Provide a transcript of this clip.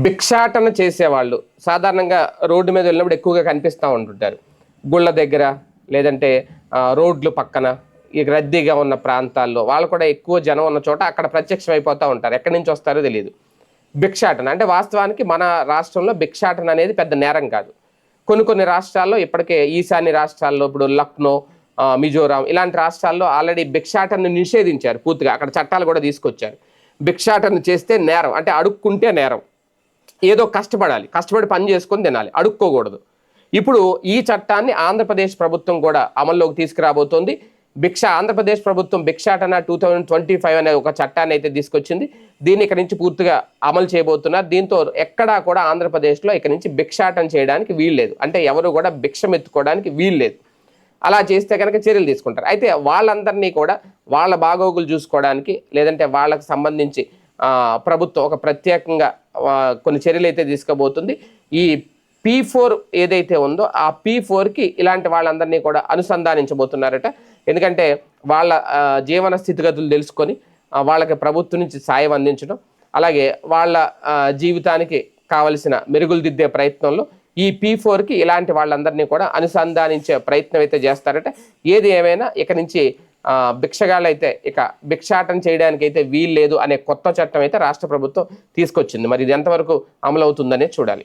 భిక్షాటన చేసేవాళ్ళు. సాధారణంగా రోడ్డు మీద వెళ్ళినప్పుడు ఎక్కువగా కనిపిస్తూ ఉంటుంటారు. గుళ్ళ దగ్గర లేదంటే రోడ్లు పక్కన ఈ రద్దీగా ఉన్న ప్రాంతాల్లో వాళ్ళు కూడా ఎక్కువ జనం ఉన్న చోట అక్కడ ప్రత్యక్షం అయిపోతూ ఉంటారు. ఎక్కడి నుంచి వస్తారో తెలియదు. భిక్షాటన అంటే వాస్తవానికి మన రాష్ట్రంలో భిక్షాటన అనేది పెద్ద నేరం కాదు. కొన్ని కొన్ని రాష్ట్రాల్లో ఇప్పటికే ఈశాన్య రాష్ట్రాల్లో ఇప్పుడు లక్నో మిజోరాం ఇలాంటి రాష్ట్రాల్లో ఆల్రెడీ భిక్షాటనను నిషేధించారు పూర్తిగా. అక్కడ చట్టాలు కూడా తీసుకొచ్చారు. భిక్షాటన చేస్తే నేరం అంటే అడుక్కుంటే నేరం. ఏదో కష్టపడాలి కష్టపడి పని చేసుకొని తినాలి అడుక్కోకూడదు. ఇప్పుడు ఈ చట్టాన్ని ఆంధ్రప్రదేశ్ ప్రభుత్వం కూడా అమల్లోకి తీసుకురాబోతోంది. భిక్ష ఆంధ్రప్రదేశ్ ప్రభుత్వం భిక్షాటన టూ థౌజండ్ ట్వంటీ ఫైవ్ అనే ఒక చట్టాన్ని అయితే తీసుకొచ్చింది. దీన్ని ఇక్కడ నుంచి పూర్తిగా అమలు చేయబోతున్నారు. దీంతో ఎక్కడా కూడా ఆంధ్రప్రదేశ్లో ఇక్కడ నుంచి భిక్షాటన చేయడానికి వీల్లేదు అంటే ఎవరు కూడా భిక్షం ఎత్తుకోవడానికి వీల్లేదు అలా చేస్తే కనుక చర్యలు తీసుకుంటారు. అయితే వాళ్ళందరినీ కూడా వాళ్ళ బాగోగులు చూసుకోవడానికి లేదంటే వాళ్ళకి సంబంధించి ప్రభుత్వం ఒక ప్రత్యేకంగా కొన్ని చర్యలు అయితే తీసుకోబోతుంది. ఈ పీ ఫోర్ ఏదైతే ఉందో ఆ పీ ఫోర్కి ఇలాంటి వాళ్ళందరినీ కూడా అనుసంధానించబోతున్నారట. ఎందుకంటే వాళ్ళ జీవన స్థితిగతులు తెలుసుకొని వాళ్ళకి ప్రభుత్వం నుంచి సాయం అందించడం అలాగే వాళ్ళ జీవితానికి కావలసిన మెరుగులు దిద్దే ప్రయత్నంలో ఈ పీ ఫోర్కి ఇలాంటి వాళ్ళందరినీ కూడా అనుసంధానించే ప్రయత్నం అయితే చేస్తారట. ఏది ఏమైనా ఇక నుంచి ఆ, భిక్షగాళ్ళు అయితే ఇక భిక్షాటం చేయడానికి అయితే వీలు లేదు అనే కొత్త చట్టం అయితే రాష్ట్ర ప్రభుత్వం తీసుకొచ్చింది. మరి ఇది ఎంతవరకు అమలు అవుతుందనే చూడాలి.